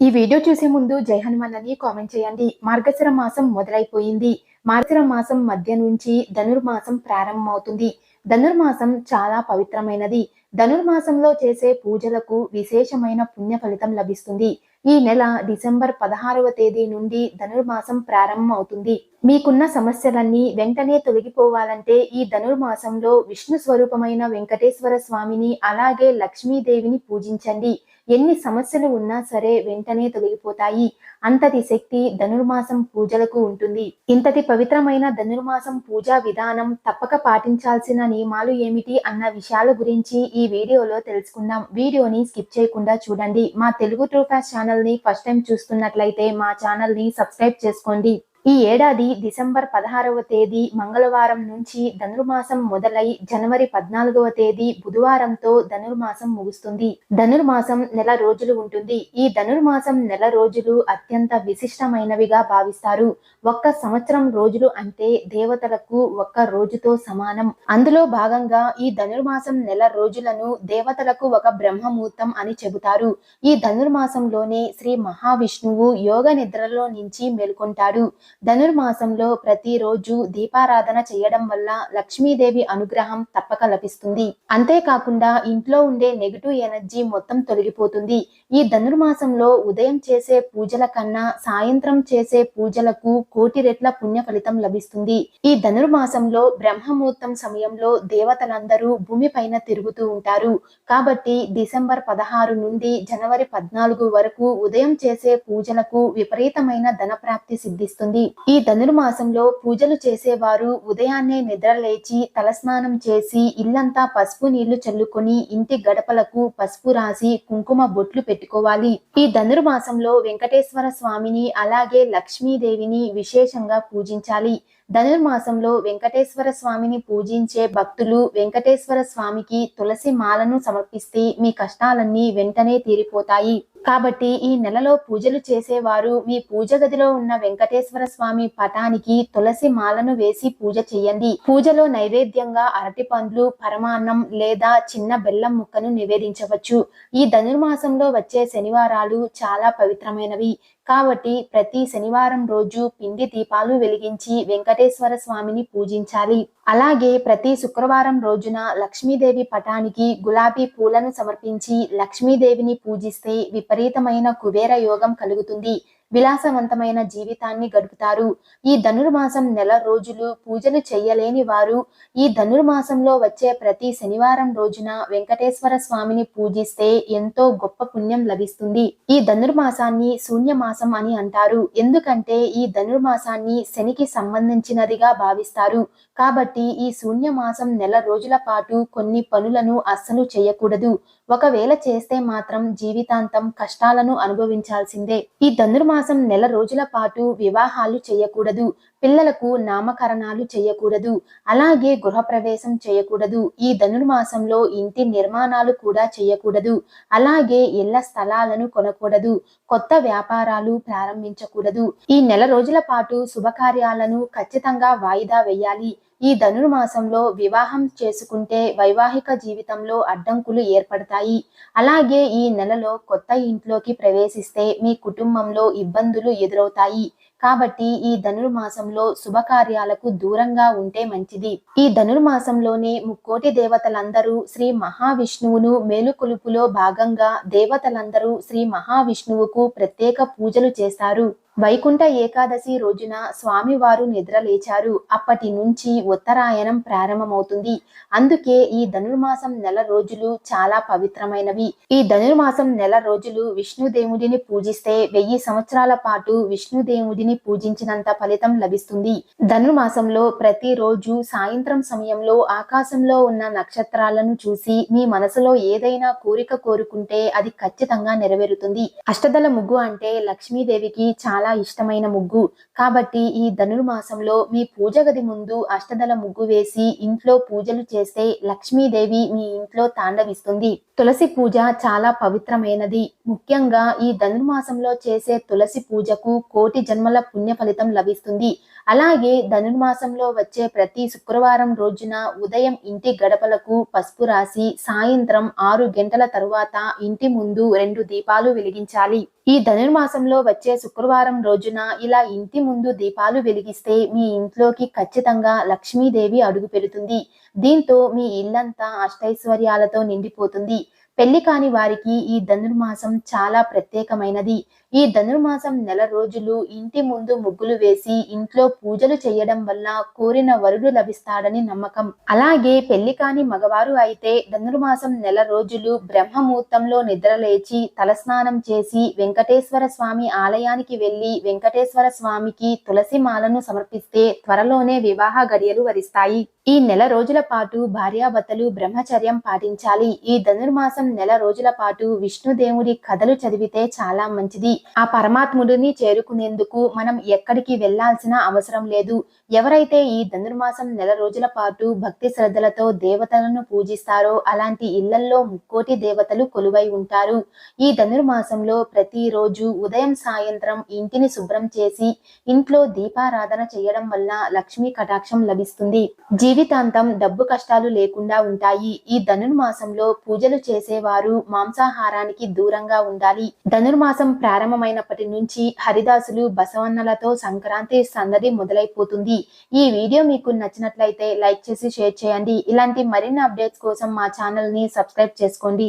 ఈ వీడియో చూసే ముందు జై హనుమాన్ అని కామెంట్ చేయండి. మార్గశిర మాసం మొదలైపోయింది. మార్గశిర మాసం మధ్య నుంచి ధనుర్మాసం ప్రారంభమవుతుంది. ధనుర్మాసం చాలా పవిత్రమైనది. ధనుర్మాసంలో చేసే పూజలకు విశేషమైన పుణ్య ఫలితం లభిస్తుంది. ఈ నెల డిసెంబర్ పదహారవ తేదీ నుండి ధనుర్మాసం ప్రారంభం అవుతుంది మీకున్న సమస్యలన్నీ వెంటనే తొలగిపోవాలంటే ఈ ధనుర్మాసంలో విష్ణు స్వరూపమైన వెంకటేశ్వర స్వామిని అలాగే లక్ష్మీదేవిని పూజించండి. ఎన్ని సమస్యలు ఉన్నా సరే వెంటనే తొలగిపోతాయి. అంతటి శక్తి ధనుర్మాసం పూజలకు ఉంటుంది. ఇంతటి పవిత్రమైన ధనుర్మాసం పూజా విధానం తప్పక పాటించాల్సిన నియమాలు ఏమిటి అన్న విషయాల గురించి ఈ వీడియోలో తెలుసుకుందాం. వీడియోని స్కిప్ చేయకుండా చూడండి. మా తెలుగు ట్రూఫాస్ ఛానల్ని ఫస్ట్ టైం చూస్తున్నట్లయితే మా ఛానల్ని సబ్స్క్రైబ్ చేసుకోండి. ఈ ఏడాది డిసెంబర్ పదహారవ తేదీ మంగళవారం నుంచి ధనుర్మాసం మొదలై జనవరి పద్నాలుగవ తేదీ బుధవారంతో ధనుర్మాసం ముగుస్తుంది. ధనుర్మాసం నెల రోజులు ఉంటుంది. ఈ ధనుర్మాసం నెల రోజులు అత్యంత విశిష్టమైనవిగా భావిస్తారు. ఒక్క సంవత్సరం రోజులు అంటే దేవతలకు ఒక్క రోజుతో సమానం. అందులో భాగంగా ఈ ధనుర్మాసం నెల రోజులను దేవతలకు ఒక బ్రహ్మముహూర్తం అని చెబుతారు. ఈ ధనుర్మాసంలోనే శ్రీ మహావిష్ణువు యోగ నిద్రలో నుంచి మేల్కొంటాడు. ధనుర్మాసంలో ప్రతిరోజు దీపారాధన చేయడం వల్ల లక్ష్మీదేవి అనుగ్రహం తప్పక లభిస్తుంది. అంతేకాకుండా ఇంట్లో ఉండే నెగిటివ్ ఎనర్జీ మొత్తం తొలగిపోతుంది. ఈ ధనుర్మాసంలో ఉదయం చేసే పూజల కన్నా సాయంత్రం చేసే పూజలకు కోటి రెట్ల పుణ్య ఫలితం లభిస్తుంది. ఈ ధనుర్మాసంలో బ్రహ్మముహూర్తం సమయంలో దేవతలందరూ భూమిపైన తిరుగుతూ ఉంటారు. కాబట్టి డిసెంబర్ పదహారు నుండి జనవరి పద్నాలుగు వరకు ఉదయం చేసే పూజలకు విపరీతమైన ధన ప్రాప్తి సిద్ధిస్తుంది. ఈ ధనుర్మాసంలో పూజలు చేసేవారు ఉదయాన్నే నిద్ర లేచి తలస్నానం చేసి ఇల్లంతా పసుపు నీళ్ళు చల్లుకొని ఇంటి గడపలకు పసుపు రాసి కుంకుమ బొట్లు పెట్టుకోవాలి. ఈ ధనుర్మాసంలో వెంకటేశ్వర స్వామిని అలాగే లక్ష్మీదేవిని విశేషంగా పూజించాలి. ధనుర్మాసంలో వెంకటేశ్వర స్వామిని పూజించే భక్తులు వెంకటేశ్వర స్వామికి తులసి మాలను సమర్పిస్తే మీ కష్టాలన్నీ వెంటనే తీరిపోతాయి. కాబట్టి ఈ నెలలో పూజలు చేసేవారు మీ పూజ గదిలో ఉన్న వెంకటేశ్వర స్వామి పటానికి తులసి మాలను వేసి పూజ చేయండి. పూజలో నైవేద్యంగా అరటి పండ్లు పరమాన్నం లేదా చిన్న బెల్లం ముక్కను నివేదించవచ్చు. ఈ ధనుర్మాసంలో వచ్చే శనివారాలు చాలా పవిత్రమైనవి. కాబట్టి ప్రతి శనివారం రోజు పిండి దీపాలు వెలిగించి వెంకటేశ్వర స్వామిని పూజించాలి. అలాగే ప్రతి శుక్రవారం రోజున లక్ష్మీదేవి పటానికి గులాబీ పూలను సమర్పించి లక్ష్మీదేవిని పూజిస్తే విపరీతమైన కుబేర యోగం కలుగుతుంది. విలాసవంతమైన జీవితాన్ని గడుపుతారు. ఈ ధనుర్మాసం నెల రోజులు పూజలు చేయలేని వారు ఈ ధనుర్మాసంలో వచ్చే ప్రతి శనివారం రోజున వెంకటేశ్వర స్వామిని పూజిస్తే ఎంతో గొప్ప పుణ్యం లభిస్తుంది. ఈ ధనుర్మాసాన్ని శూన్యమాసం అని అంటారు. ఎందుకంటే ఈ ధనుర్మాసాన్ని శనికి సంబంధించినదిగా భావిస్తారు. కాబట్టి ఈ శూన్యమాసం నెల రోజుల పాటు కొన్ని పనులను అస్సలు చేయకూడదు. ఒకవేళ చేస్తే మాత్రం జీవితాంతం కష్టాలను అనుభవించాల్సిందే. ఈ ధనుర్మాసం నెల రోజుల పాటు వివాహాలు చేయకూడదు. పిల్లలకు నామకరణాలు చేయకూడదు. అలాగే గృహప్రవేశం చేయకూడదు. ఈ ధనుర్మాసంలో ఇంటి నిర్మాణాలు కూడా చేయకూడదు. అలాగే ఇళ్ళ స్థలాలను కొనకూడదు. కొత్త వ్యాపారాలు ప్రారంభించకూడదు. ఈ నెల రోజుల పాటు శుభకార్యాలను ఖచ్చితంగా వాయిదా వేయాలి. ఈ ధనుర్మాసంలో వివాహం చేసుకుంటే వైవాహిక జీవితంలో అడ్డంకులు ఏర్పడతాయి. అలాగే ఈ నెలలో కొత్త ఇంట్లోకి ప్రవేశిస్తే మీ కుటుంబంలో ఇబ్బందులు ఎదురవుతాయి. కాబట్టి ఈ ధనుర్మాసంలో శుభకార్యాలకు దూరంగా ఉంటే మంచిది. ఈ ధనుర్మాసంలోనే ముక్కోటి దేవతలందరూ శ్రీ మహావిష్ణువును మేలుకొలుపులో భాగంగా దేవతలందరూ శ్రీ మహావిష్ణువుకు ప్రత్యేక పూజలు చేస్తారు. వైకుంఠ ఏకాదశి రోజున స్వామివారు నిద్ర లేచారు. అప్పటి నుంచి ఉత్తరాయణం ప్రారంభమవుతుంది. అందుకే ఈ ధనుర్మాసం నెల రోజులు చాలా పవిత్రమైనవి. ఈ ధనుర్మాసం నెల రోజులు విష్ణుదేవుడిని పూజిస్తే వెయ్యి సంవత్సరాల పాటు విష్ణుదేవుడిని పూజించినంత ఫలితం లభిస్తుంది. ధనుర్మాసంలో ప్రతిరోజు సాయంత్రం సమయంలో ఆకాశంలో ఉన్న నక్షత్రాలను చూసి మీ మనసులో ఏదైనా కోరిక కోరుకుంటే అది ఖచ్చితంగా నెరవేరుతుంది. అష్టదల ముగ్గు అంటే లక్ష్మీదేవికి చాలా చాలా ఇష్టమైన ముగ్గు. కాబట్టి ఈ ధనుర్మాసంలో మీ పూజ గది ముందు అష్టదల ముగ్గు వేసి ఇంట్లో పూజలు చేస్తే లక్ష్మీదేవి మీ ఇంట్లో తాండవిస్తుంది. తులసి పూజ చాలా పవిత్రమైనది. ముఖ్యంగా ఈ ధనుర్మాసంలో చేసే తులసి పూజకు కోటి జన్మల పుణ్య ఫలితం లభిస్తుంది. అలాగే ధనుర్మాసంలో వచ్చే ప్రతి శుక్రవారం రోజున ఉదయం ఇంటి గడపలకు పసుపు రాసి సాయంత్రం ఆరు గంటల తరువాత ఇంటి ముందు రెండు దీపాలు వెలిగించాలి. ఈ ధనుర్మాసంలో వచ్చే శుక్రవారం రోజున ఇలా ఇంటి ముందు దీపాలు వెలిగిస్తే మీ ఇంట్లోకి ఖచ్చితంగా లక్ష్మీదేవి అడుగు పెడుతుంది. దీంతో మీ ఇల్లంతా అష్టైశ్వర్యాలతో నిండిపోతుంది. పెళ్ళి కాని వారికి ఈ ధనుర్మాసం చాలా ప్రత్యేకమైనది. ఈ ధనుర్మాసం నెల రోజులు ఇంటి ముందు ముగ్గులు వేసి ఇంట్లో పూజలు చేయడం వల్ల కోరిన వరుడు లభిస్తాడని నమ్మకం. అలాగే పెళ్ళి కాని మగవారు అయితే ధనుర్మాసం నెల రోజులు బ్రహ్మముహూర్తంలో నిద్రలేచి తలస్నానం చేసి వెంకటేశ్వర స్వామి ఆలయానికి వెళ్ళి వెంకటేశ్వర స్వామికి తులసి మాలను సమర్పిస్తే త్వరలోనే వివాహ గడియలు వరిస్తాయి. ఈ నెల రోజుల పాటు భార్యాభర్తలు బ్రహ్మచర్యం పాటించాలి. ఈ ధనుర్మాసం నెల రోజుల పాటు విష్ణుదేవుడి కథలు చదివితే చాలా మంచిది. ఆ పరమాత్ముడిని చేరుకునేందుకు మనం ఎక్కడికి వెళ్ళాల్సిన అవసరం లేదు. ఎవరైతే ఈ ధనుర్మాసం నెల రోజుల పాటు భక్తి శ్రద్ధలతో దేవతలను పూజిస్తారో అలాంటి ఇళ్ళల్లో ముక్కోటి దేవతలు కొలువై ఉంటారు. ఈ ధనుర్మాసంలో ప్రతిరోజు ఉదయం సాయంత్రం ఇంటిని శుభ్రం చేసి ఇంట్లో దీపారాధన చేయడం వల్ల లక్ష్మీ కటాక్షం లభిస్తుంది. జీవితాంతం డబ్బు కష్టాలు లేకుండా ఉంటాయి. ఈ ధనుర్మాసంలో పూజలు చేసే చేసేవారు మాంసాహారానికి దూరంగా ఉండాలి. ధనుర్మాసం ప్రారంభమైనప్పటి నుంచి హరిదాసులు బసవన్నలతో సంక్రాంతి సందడి మొదలైపోతుంది. ఈ వీడియో మీకు నచ్చినట్లయితే లైక్ చేసి షేర్ చేయండి. ఇలాంటి మరిన్ని అప్డేట్స్ కోసం మా ఛానల్ని సబ్స్క్రైబ్ చేసుకోండి.